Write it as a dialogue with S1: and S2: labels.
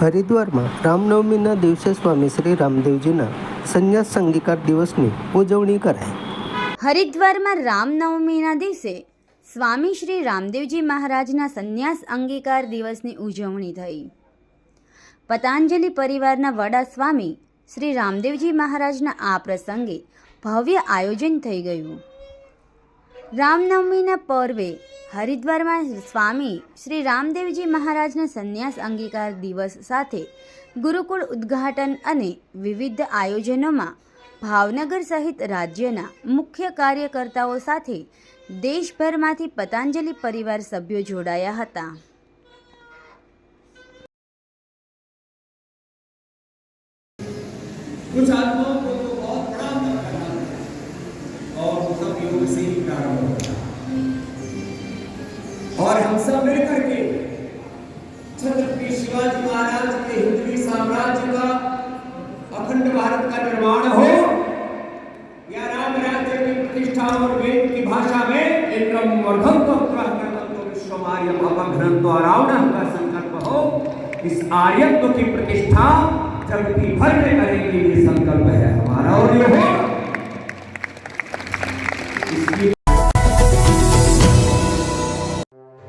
S1: હરિદ્વારમાં રામનવમીના દિવસે સ્વામી શ્રી રામદેવજીના સંન્યાસ અંગીકાર દિવસની ઉજવણી કરાઈ.
S2: હરિદ્વારમાં રામનવમીના દિવસે સ્વામી શ્રી રામદેવજી મહારાજના સંન્યાસ અંગીકાર દિવસની ઉજવણી થઈ. પતંજલિ પરિવારના વડા સ્વામી શ્રી રામદેવજી મહારાજના આ પ્રસંગે ભવ્ય આયોજન થઈ ગયું. રામનવમીના પર્વે હરિદ્વારમાં સ્વામી શ્રી રામદેવજી મહારાજના સંન્યાસ અંગીકાર દિવસ સાથે ગુરુકુળ ઉદ્ઘાટન અને વિવિધ આયોજનોમાં ભાવનગર સહિત રાજ્યના મુખ્ય કાર્યકર્તાઓ સાથે દેશભરમાંથી પતંજલિ પરિવાર સભ્યો જોડાયા હતા
S3: कुछ आत्माओं को और हम सब मिल करके छत्रपति शिवाजी महाराज के हिंदवी साम्राज्य का अखंड भारत का निर्माण हो, या राम राज्य की प्रतिष्ठा और वेद की भाषा में इंद्रम वर्धम तो अपघ्नंतो रावण का संकल्प हो, इस आर्यत्व की प्रतिष्ठा जगती भर में करेंगे ये संकल्प है हमारा और ये